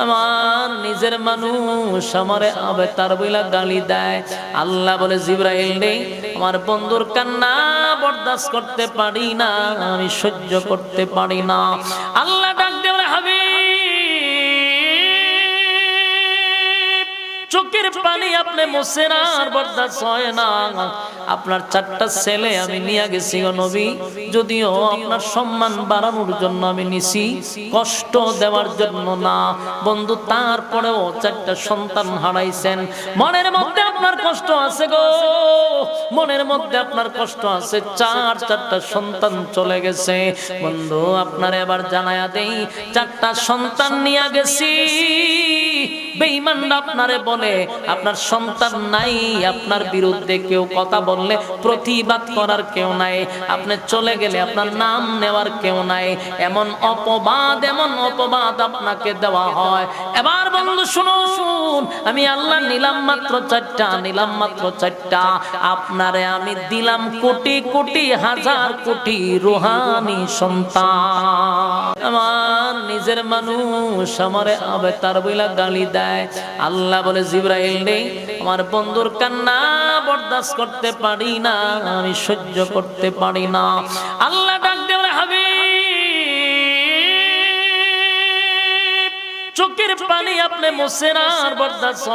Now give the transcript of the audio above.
আমার নিজের মানুষ আমারে আবে তার বইলা গালি দেয়। আল্লাহ বলে, জিব্রাইল নেই, আমার বন্ধুর কান্না বরদাস্ত করতে পারি না, আমি সহ্য করতে পারি না। আল্লাহ চোখের পানি আপনি মুছে না আর হয় না। আপনার চারটা ছেলে আমি নিয়ে গেছি গো নবী। যদিও আপনার সম্মান বাড়ানোর জন্য আমি নিছি, কষ্ট দেওয়ার জন্য না। বন্ধু, তারপরেও চারটা সন্তান হারাইছেন। মনের মধ্যে আপনার কষ্ট আছে গো। মনের মধ্যে আপনার কষ্ট আছে। চার, চারটা সন্তান চলে গেছে। বন্ধু, আপনার এবার জানায়া দেই, চারটা সন্তান নিয়ে গেছি। এবার আমি আল্লাহ নিলাম মাত্র চারটা, নিলাম মাত্র চারটা, আপনারে আমি দিলাম কোটি কোটি, হাজার কোটি রুহানি সন্তান। আমার নিজের মানুষ, আমারে আবে তার বইলা গালি দেয়। আল্লাহ বলে, জিব্রাইল নেই আমার বন্ধুর কান্না বরদাস্ত করতে পারি না, আমি সহ্য করতে পারি না। আল্লাহ ডাক বলে হবে চোখের পানি আপনি মোসেরা বরদাস্ত